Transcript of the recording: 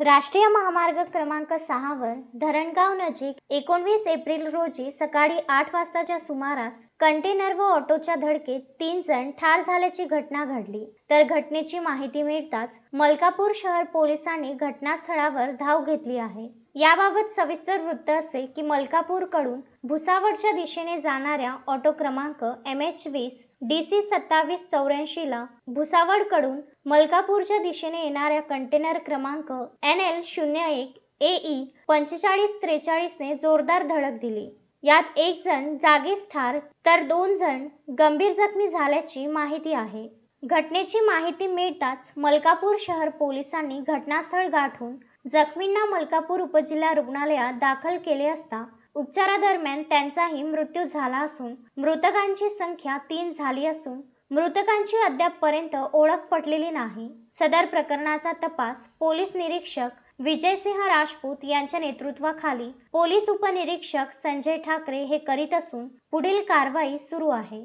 राष्ट्रीय महामार्ग क्रमांक सहावर धरणगाव नजीक एकोणवीस एप्रिल रोजी सकाळी आठ वाजताच्या सुमारास कंटेनर व ऑटोच्या धडकेत तीन जण ठार झाल्याची घटना घडली. तर घटनेची माहिती मिळताच मलकापूर शहर पोलिसांनी घटनास्थळावर धाव घेतली आहे. याबाबत सविस्तर वृत्त असे की मलकापूरकडून भुसावळच्या दिशेने जाणाऱ्या ऑटो क्रमांक एम एच वीस डी सी सत्तावीस चौऱ्याऐंशीला भुसावळकडून मलकापूरच्या दिशेने येणाऱ्या कंटेनर क्रमांक एन एल शून्य एक ए ई पंचेचाळीस त्रेचाळीसने जोरदार धडक दिली. यात एक जण जागीच ठार तर दोन जण गंभीर जखमी झाल्याची माहिती आहे. घटनेची माहिती मिळताच मलकापूर शहर पोलिसांनी घटनास्थळ गाठून जखमींना मलकापूर उपजिल्हा रुग्णालयात दाखल केले असता उपचारादरम्यान त्यांचाही मृत्यू झाला असून मृतकांची संख्या तीन झाली असून मृतकांची अद्यापपर्यंत ओळख पटलेली नाही. सदर प्रकरणाचा तपास पोलीस निरीक्षक विजयसिंह राजपूत यांच्या नेतृत्वाखाली पोलीस उपनिरीक्षक संजय ठाकरे हे करीत असून पुढील कारवाई सुरू आहे.